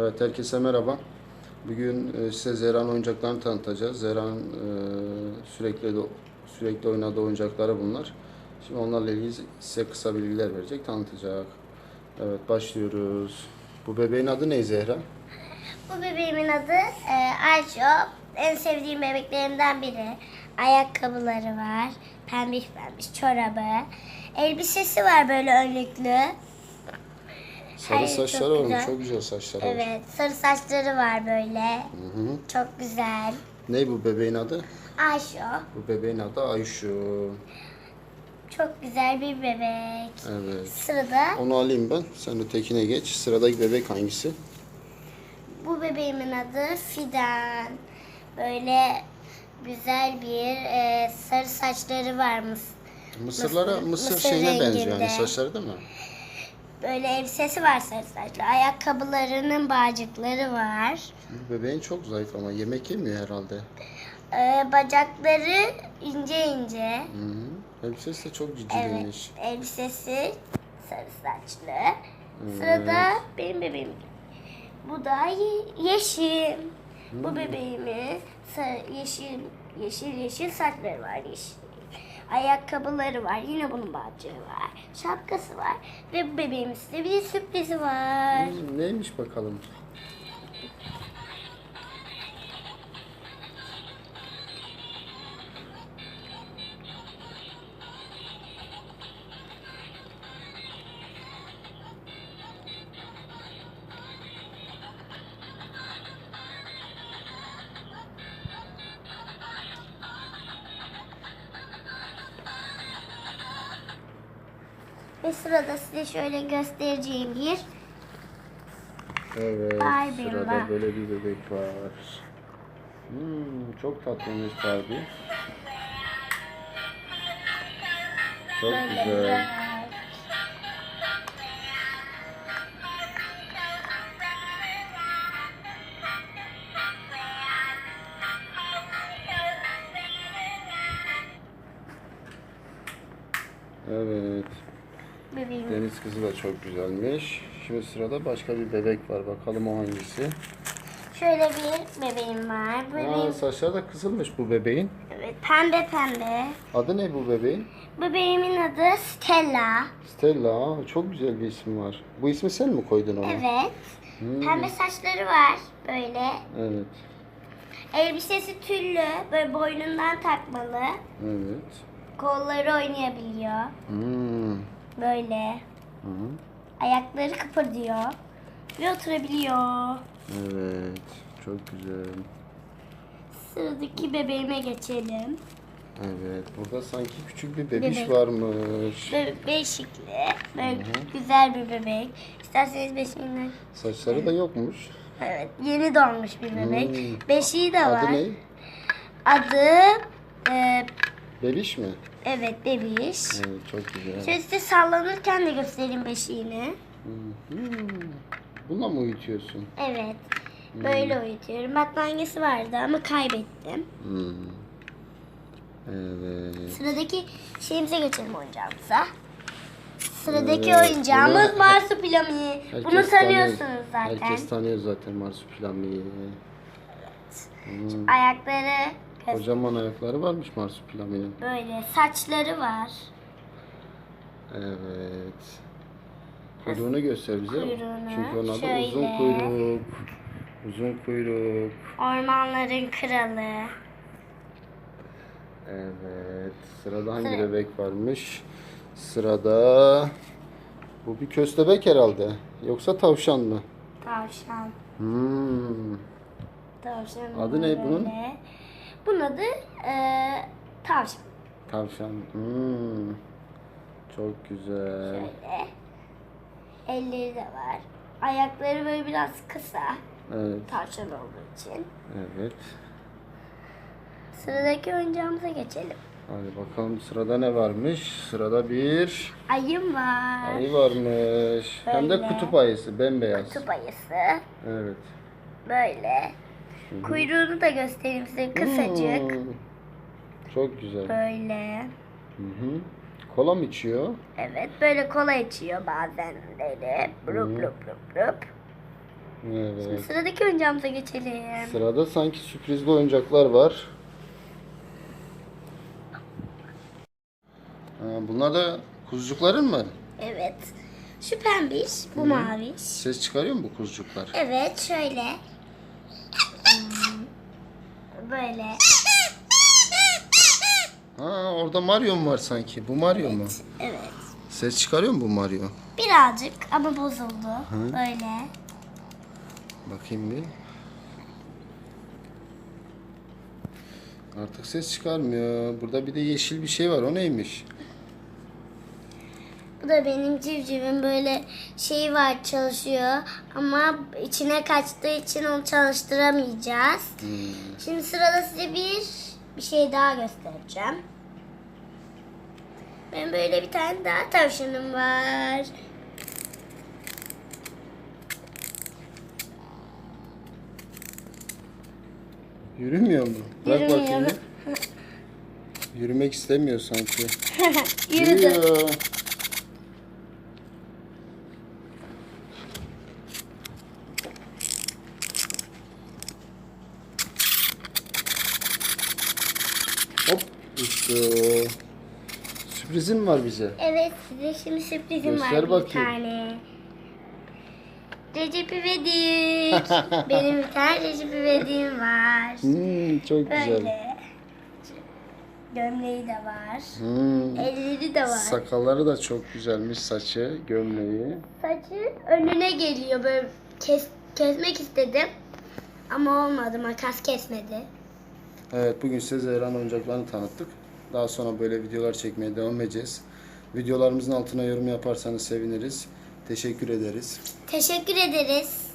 Evet herkese merhaba. Bugün e, size Zehra'nın oyuncaklarını tanıtacağız. Zehra'nın e, sürekli sürekli oynadığı oyuncakları bunlar. Şimdi onlarla ilgili size kısa bilgiler verecek, tanıtacak. Evet başlıyoruz. Bu bebeğin adı ne Zehra? Bu bebeğimin adı e, Ayşo. En sevdiğim bebeklerimden biri. Ayakkabıları var. Pembiş pembiş çorabı. Elbisesi var böyle önlüklü. Sarı Ay, saçları çok var mı? güzel. Çok güzel saçları var. Evet sarı saçları var böyle. Hı hı. Çok güzel. Ne bu bebeğin adı? Ayşo. Bu bebeğin adı Ayşu. Çok güzel bir bebek. Evet. Sırada Onu alayım ben. Sen ötekine geç. Sıradaki bebek hangisi? bu bebeğimin adı Fidan. Böyle güzel bir e, sarı saçları varmış. Mısırlara, Mısır- mısır, mısır şeyine benziyor renginde. yani saçları değil mi? Böyle elbisesi var sarı saçlı. Ayakkabılarının bağcıkları var. Bebeğin çok zayıf ama yemek yemiyor herhalde. Ee, bacakları ince ince. Hı hı. Elbisesi de çok Evet. ciddiymiş. Elbisesi sarı saçlı. Sırada benim bebeğim. Bu da ye- yeşil. Bu bebeğimin sarı, yeşil yeşil yeşil saçları var yeşil. Ayakkabıları var. Yine bunun bağcığı var. Şapkası var. Ve size bir sürprizi var. Neymiş bakalım? Ve sırada size şöyle göstereceğim bir Evet, Barbie sırada var. böyle bir bebek var. Hmm, çok tatlıymış Barbie. Çok böyle güzel. Evet, bebeğim. deniz kızı da çok güzelmiş. Şimdi sırada başka bir bebek var. Bakalım o hangisi? Şöyle bir bebeğim var. Aa, Bebeğim saçları da kızılmış bu bebeğin. evet, pembe pembe. Adı ne bu bebeğin? Bebeğimin adı Stella. Stella. Aa, Çok güzel bir isim var. Bu ismi sen mi koydun ona? Evet. Hmm, Pembe saçları var böyle. Evet. Elbisesi tüllü. Böyle boynundan takmalı. Evet. Kolları oynayabiliyor. Hmm. Böyle. Hı hı. Ayakları kıpırdıyor. Ve oturabiliyor. Evet. Çok güzel. Sıradaki bebeğime geçelim. Evet. Burada sanki küçük bir bebiş Bebek. varmış. Böyle beşikli. Böyle güzel bir bebek. İsterseniz beşiğinden. Saçları da yokmuş. Evet. Yeni doğmuş bir bebek. Hmm. Beşiği de var. Adı ne? Adı e, Bebiş mi? evet bebiş. Evet. Çok güzel. Şöyle size sallanırken de göstereyim beşiğini. Hmm. Bununla mı uyutuyorsun? Evet. Böyle uyutuyorum. Battaniyesi vardı ama kaybettim. Hmm. Evet. Sıradaki şeyimize geçelim oyuncağımıza. Sıradaki Evet, oyuncağımız bunu- Marsupilami. Bunu tanıyor- tanıyorsunuz zaten. Herkes tanıyor zaten marsupilamiyi. Hmm. Ayakları Kocaman ayakları varmış marsupilaminin. böyle, saçları var. Evet. Kuyruğunu göster bize. Kuyruğunu Çünkü onun adı şöyle. uzun kuyruk. Uzun kuyruk. Ormanların kralı. Evet. Sırada hangi Sıra- bebek varmış? Sırada bu bir köstebek herhalde. Yoksa tavşan mı? Tavşan. Hmm. Tavşan. Adı ne bunun? Bunun adı e, tavşan. Tavşan. Hmm. Çok güzel. Şöyle. Elleri de var. Ayakları böyle biraz kısa. Evet. Tavşan olduğu için. Evet. Sıradaki oyuncağımıza geçelim. Hadi bakalım sırada ne varmış? Sırada bir Ayım var. ayı varmış. Hem de Böyle. kutup ayısı, bembeyaz. Kutup ayısı. Evet. Böyle. Kuyruğunu da göstereyim size kısacık. Hmm. Çok güzel. Böyle. Hı hı. Kola mı içiyor? Evet böyle kola içiyor bazenleri. Brup Hı. brup brup brup. Evet. Sıradaki oyuncağımıza geçelim. Sırada sanki sürprizli oyuncaklar var. Ha, bunlar da kuzucukların mı? Evet. Şu pembiş, bu maviş. Ses çıkarıyor mu bu kuzucuklar? Evet şöyle. Böyle. Ha orada Mario mu var sanki? Bu Mario mu? Evet. Ses çıkarıyor mu bu Mario? Birazcık ama bozuldu. Böyle. Bakayım bir. Artık ses çıkarmıyor. Burada bir de yeşil bir şey var. O neymiş? Da benim civcivim böyle şeyi var çalışıyor ama içine kaçtığı için onu çalıştıramayacağız. Şimdi sırada size bir bir şey daha göstereceğim. Ben böyle bir tane daha tavşanım var. Yürümüyor mu? Yürümüyor. bakayım. Yürümek istemiyor sanki. Yürüdü. Yürüyor. İşte. Sürprizim var bize. Evet size şimdi sürprizim Göster var bir bakayım. tane. Recep İvedik. Benim bir tane Recep İvedik'im var. Hmm, çok güzel. Böyle. Gömleği de var. Hmm. Elleri de var. Sakalları da çok güzelmiş saçı, gömleği. Saçı önüne geliyor böyle kes, kesmek istedim. Ama olmadı makas kesmedi. Evet bugün size Zehran oyuncaklarını tanıttık. Daha sonra böyle videolar çekmeye devam edeceğiz. Videolarımızın altına yorum yaparsanız seviniriz. Teşekkür ederiz. Teşekkür ederiz.